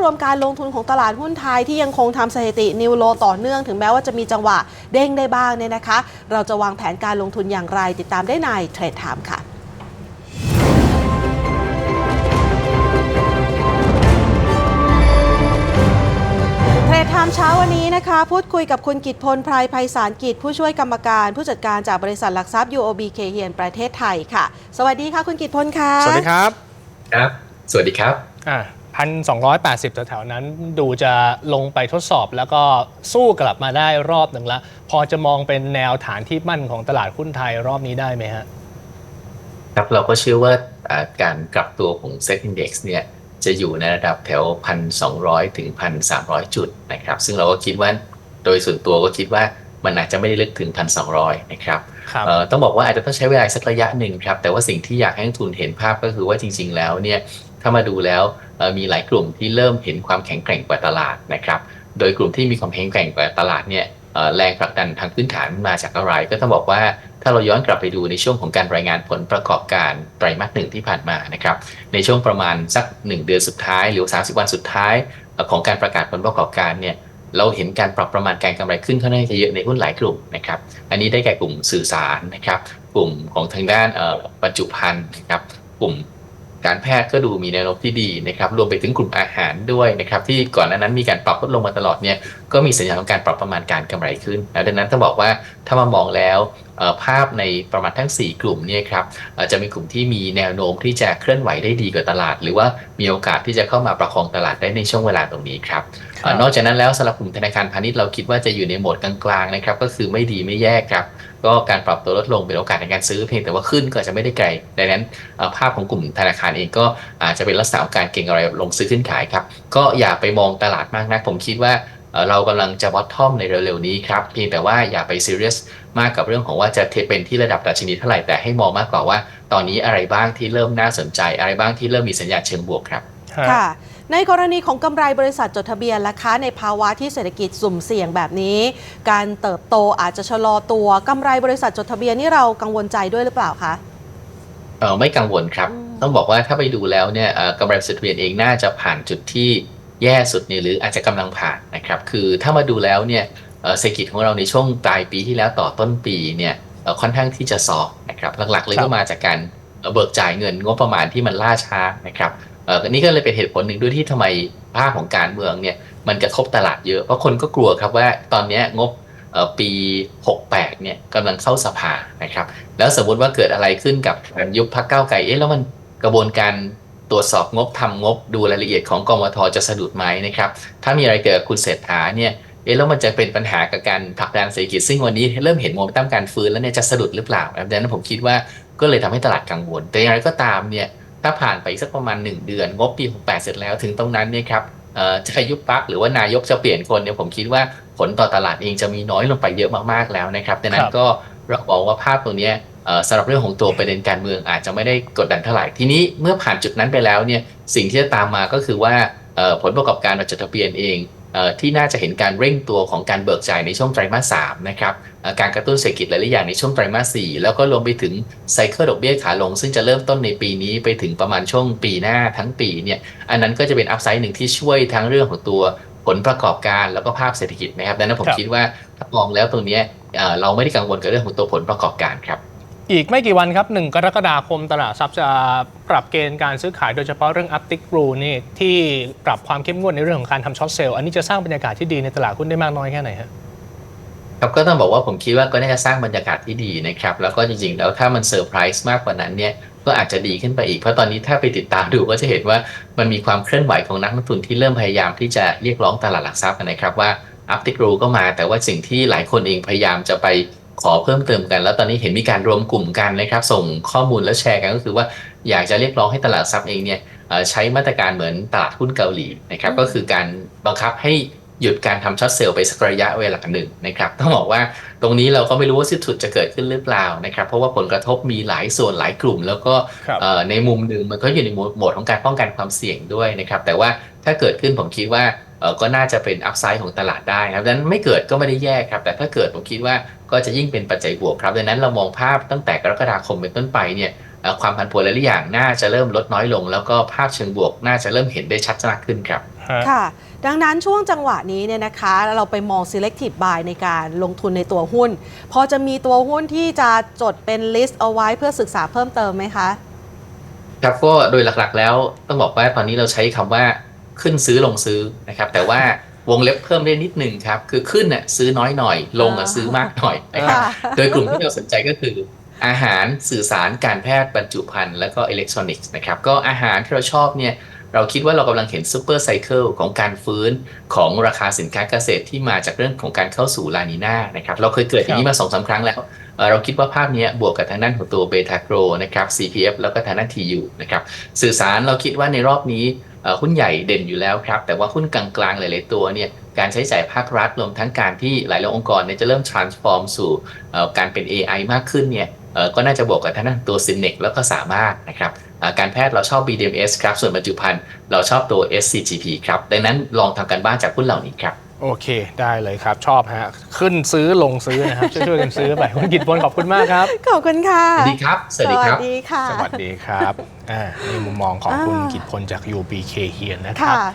รวมการลงทุนของตลาดหุ้นไทยที่ยังคงทำสถิตินิวโลต่อเนื่องถึงแม้ว่าจะมีจังหวะเด้งได้บ้างเนี่ยนะคะ เราจะวางแผนการลงทุนอย่างไร ติดตามได้ในเทรดไทม์ค่ะเทรดไทม์เช้าวันนี้นะคะ พูดคุยกับคุณกิตพลไพรไพศาลกิจ ผู้ช่วยกรรมการผู้จัดการจากบริษัทหลักทรัพย์ UOB เคเฮียนประเทศไทยค่ะ สวัสดีค่ะคุณกิตพลค่ะ สวัสดีครับ ครับ สวัสดีครับอ่า พันสองร้อยแปดสิบแถวๆนั้น ดูจะลงไปทดสอบ แล้วก็สู้กลับมาได้รอบหนึ่งละ พอจะมองเป็นแนวฐานที่มั่นของตลาดหุ้นไทยรอบนี้ได้ไหมฮะ ครับเราก็เชื่อว่าอ่าการกลับตัวของ Set Index เนี่ยจะอยู่ในระดับแถว 1,200 ถึง 1,300 จุดนะครับ ซึ่งเราก็คิดว่าโดยส่วนตัวก็คิดว่ามันอาจจะไม่ได้ลึกถึง 1,200 นะครับครับเอ่อต้องบอกว่าอาจจะต้องใช้เวลาสักระยะหนึ่งครับ แต่ว่าสิ่งที่อยากให้นักทุนเห็นภาพก็คือว่าจริง ๆ แล้วเนี่ย ถ้ามาดูแล้วมีหลายกลุ่มที่เริ่มเห็นความแข็งแกร่งกว่าตลาดนะครับ โดยกลุ่มที่มีความแข็งแกร่งกว่าตลาดเนี่ยแรงผลักดันทางพื้นฐานมาจากอะไร ก็ต้องบอกว่าถ้าเราย้อนกลับไปดูในช่วงของการรายงานผลประกอบการไตรมาสหนึ่งที่ผ่านมานะครับ ในช่วงประมาณสัก 1 เดือนสุดท้าย หรือ 30 วันสุดท้าย ของการประกาศผลประกอบการเนี่ยเราเห็นการปรับประมาณการกำไรขึ้นค่อนข้างจะเยอะในหุ้นหลายกลุ่มนะครับ อันนี้ได้แก่กลุ่มสื่อสารนะครับ กลุ่มของทางด้านบรรจุภัณฑ์นะครับ กลุ่ม การแพทย์ก็ดูมีแนวโน้มที่ดีนะครับรวมไปถึงกลุ่มอาหารด้วยนะครับที่ก่อนหน้านั้นมีการปรับลดลงมาตลอดเนี่ยก็มีสัญญาณของการปรับประมาณการกำไรขึ้นดังนั้นต้องบอกว่าถ้ามามองแล้ว ภาพในประมาณทั้ง 4 กลุ่มเนี่ยครับจะมีกลุ่มที่มีแนวโน้มที่จะเคลื่อนไหวได้ดีกว่าตลาด หรือว่ามีโอกาสที่จะเข้ามาประคองตลาดได้ในช่วงเวลาตรงนี้ครับรบอนอกจากนั้นแล้วสำหรับกลุ่มธนาคารพาณิชย์เราคิดว่าจะอยู่ในโหมดกลางๆนะครับก็คือไม่ดีไม่แย่ครับก็การปรับตัวลดลงเป็นโอกาสในการซื้อเพียงแต่ว่าขึ้นก็จะไม่ได้ไกลดังนั้นภาพของกลุ่มธนาคารเองก็อาจจะเป็นลักษณะการเก็งอะไรลงซื้อขึ้นขายครับก็อย่าไปมองตลาดมากนักผมคิดว่า เอ่อเรากำลังจะบอททอมในเร็วๆนี้ครับเพียงแต่ว่าอย่าไปซีเรียสมากกับเรื่องของว่าจะเทเป็นที่ระดับดัชนีเท่าไหร่แต่ให้มองมากกว่าว่า ตอนนี้อะไรบ้างที่เริ่มน่าสนใจ อะไรบ้างที่เริ่มมีสัญญาณเชิงบวกครับค่ะในกรณีของกำไรบริษัทจดทะเบียนล่ะคะ ในภาวะที่เศรษฐกิจสุ่มเสี่ยงแบบนี้ การเติบโตอาจจะชะลอตัวกำไรบริษัทจดทะเบียนนี่เรากังวลใจด้วยหรือเปล่าคะเออไม่กังวลครับอืมต้องบอกว่าถ้าไปดูแล้วเนี่ยเอ่อกำไรสุทะเบียนเองน่าจะผ่านจุดที่ แย่สุดเนี่ยหรืออาจจะกำลังผ่านนะครับคือถ้ามาดูแล้วเนี่ยเอ่อเศรษฐกิจของเราในช่วงปลายปีที่แล้วต่อต้นปีเนี่ยเอ่อค่อนข้างที่จะซอฟต์นะครับหลักๆเลยครับก็มาจากการเอ่อเบิกจ่ายเงินงบประมาณที่มันล่าช้านะครับเอ่อนี่ก็เลยเป็นเหตุผลหนึ่งด้วยที่ทำไมภาพของการเมืองเนี่ยมันกระทบตลาดเยอะเพราะคนก็กลัวครับว่าตอนเนี้ยงบเอ่อปี 68เนี่ยกำลังเข้าสภานะครับ แล้วสมมติว่าเกิดอะไรขึ้นกับการยุบพักเก้าวไกลเอ๊ะแล้วมันกระบวนการ ตรวจสอบงบทำงบดูรายละเอียดของกมทจะสะดุดไหมนะครับถ้ามีอะไรเกิดคุณเศรษฐาเนี่ยเอ๊ะแล้วมันจะเป็นปัญหากับการผลักดันเศรษฐกิจซึ่งวันนี้เริ่มเห็นโมเมนตัมการฟื้นแล้วเนี่ยจะสะดุดหรือเปล่าดังนั้นผมคิดว่าก็เลยทำให้ตลาดกังวล แต่อย่างไรก็ตามเนี่ยถ้าผ่านไปสักประมาณ 1 เดือน งบปี 68 เสร็จแล้วถึงตรงนั้นเนี่ยครับจะยุบพักหรือว่านายกจะเปลี่ยนคนเนี่ยผมคิดว่าผลต่อตลาดเองจะมีน้อยลงไปเยอะมากๆแล้วนะครับดังนั้นก็เราบอกว่าภาพตัวเนี้ย สำหรับเรื่องของตัวประเด็นการเมืองอาจจะไม่ได้กดดันเท่าไหร่ทีนี้เมื่อผ่านจุดนั้นไปแล้วเนี่ยสิ่งที่จะตามมาก็คือว่าเอ่อผลประกอบการจดทะเบียนเองเอ่อที่น่าจะเห็นการเร่งตัวของการเบิกจ่ายในช่วงไตรมาสสามนะครับเอ่อการกระตุ้นเศรษฐกิจหลายๆอย่างในช่วงไตรมาสสี่แล้วก็รวมไปถึงไซเคิลดอกเบี้ยขาลง ซึ่งจะเริ่มต้นในปีนี้ไปถึงประมาณช่วงปีหน้าทั้งปีเนี่ยอันนั้นก็จะเป็นอัพไซด์หนึ่งที่ช่วยทั้งเรื่องของตัวผลประกอบการแล้วก็ภาพเศรษฐกิจนะครับดังนั้นผมครับคิดว่าถ้ามองแล้วตรงเนี้ยเอ่อเราไม่ได้กังวลกับเรื่องของตัวผลประกอบการครับ อีกไม่กี่วันครับ 1 กรกฎาคมตลาดทรัพย์จะปรับเกณฑ์การซื้อขายโดยเฉพาะเรื่องอัพติกรูนี่ที่ปรับความเข้มงวดในเรื่องของการทำช็อตเซลล์อันนี้จะสร้างบรรยากาศที่ดีในตลาดหุ้นได้มากน้อยแค่ไหนฮะครับก็ต้องบอกว่าผมคิดว่าก็น่าจะสร้างบรรยากาศที่ดีนะครับ แล้วก็จริงๆ แล้วถ้ามันเซอร์ไพรส์มากกว่านั้นเนี่ยก็อาจจะดีขึ้นไปอีก เพราะตอนนี้ถ้าไปติดตามดูก็จะเห็นว่ามันมีความเคลื่อนไหวของนักลงทุนที่เริ่มพยายามที่จะเรียกร้องตลาดหลักทรัพย์นะครับว่าอัพติกรูก็มาแต่ว่าสิ่งที่หลายคนเองพยายามจะไป ขอเพิ่มเติมกัน แล้วตอนนี้เห็นมีการรวมกลุ่มกันนะครับ ส่งข้อมูลแล้วแชร์กันก็คือว่าอยากจะเรียกร้องให้ตลาดหลักทรัพย์เองเนี่ยเอ่อใช้มาตรการเหมือนตลาดหุ้นเกาหลีนะครับก็คือการบังคับให้หยุดการทำช็อตเซลล์ไปสักระยะเวลาหนึ่งนะครับต้องบอกว่าตรงนี้เราก็ไม่รู้ว่าสิ้นสุดจะเกิดขึ้นหรือเปล่านะครับ เพราะว่าผลกระทบมีหลายส่วนหลายกลุ่ม แล้วก็ครับเอ่อในมุมหนึ่งมันก็อยู่ในโหมดของการป้องกันความเสี่ยงด้วยนะครับ แต่ว่าถ้าเกิดขึ้นผมคิดว่าเอ่อ ก็น่าจะเป็นอัพไซด์ของตลาดได้นะครับดังนั้นไม่เกิดก็ไม่ได้แย่ครับ แต่ถ้าเกิดผมคิดว่าก็จะยิ่งเป็นปัจจัยบวกครับดังนั้นเรามองภาพตั้งแต่กรกฎาคมเป็นต้นไปเนี่ยเอ่อความผันผวนหลายๆอย่างน่าจะเริ่มลดน้อยลง แล้วก็ภาพเชิงบวกน่าจะเริ่มเห็นได้ชัดมากขึ้นครับฮฮะค่ะ ดังนั้นช่วงจังหวะนี้เนี่ยนะคะ เราไปมอง selective buy ในการลงทุนในตัวหุ้น พอจะมีตัวหุ้นที่จะจดเป็น list เอาไว้เพื่อศึกษาเพิ่มเติมไหมคะ ครับก็โดยหลักๆแล้วต้องบอกว่าตอนนี้เราใช้คำว่า ขึ้นซื้อลงซื้อนะครับแต่ว่าวงเล็บเพิ่มได้นิดนึงครับคือขึ้นน่ะซื้อน้อยหน่อย ลงอะอ่าซื้อมากหน่อยนะครับค่ะโดยกลุ่มที่เราสนใจก็คือ อาหารสื่อสารการแพทย์บรรจุภัณฑ์และก็อิเล็กทรอนิกส์นะครับก็อาหารที่เราชอบเนี่ยเราคิดว่าเรากำลังเห็นซูเปอร์ไซเคิลของการฟื้นของราคาสินค้าเกษตรที่มาจากเรื่องของการเข้าสู่ลานีนานะครับเราเคยเกิดอย่างนี้มาสองสามครั้งแล้วเอ่อเราคิดว่าภาพเนี้ยบวกกับทางด้านของตัวเบทาโกรนะครับ CPF แล้วก็ทางด้าน TU นะครับสื่อสารเราคิดว่าในรอบนี้เอ่อ หุ้นใหญ่เด่นอยู่แล้วครับ แต่ว่าหุ้นกลางๆ หลาย ๆ ตัวเนี่ยการใช้จ่ายภาครัฐรวมทั้งการที่หลายๆองค์กรเนี่ยจะเริ่ม transform สู่การเป็น AI มากขึ้นเนี่ยก็น่าจะบวกกับทางด้านตัว Synex แล้วก็สามารถนะครับการแพทย์เราชอบ BDMS ครับ ส่วนบรรจุภัณฑ์เราชอบตัว SCGP ครับ ดังนั้นลองทำกันบ้านจากหุ้นเหล่านี้ครับ โอเคได้เลยครับ ชอบฮะ ขึ้นซื้อลงซื้อนะครับ ช่วยๆกันซื้อไปคุณกิตพลขอบคุณมากครับ ขอบคุณค่ะ สวัสดีครับ สวัสดีครับ สวัสดีค่ะสวัสดีครับอ่านี่มุมมองของคุณอ่ากิตพลจาก UBK เฮียนนะครับค่ะ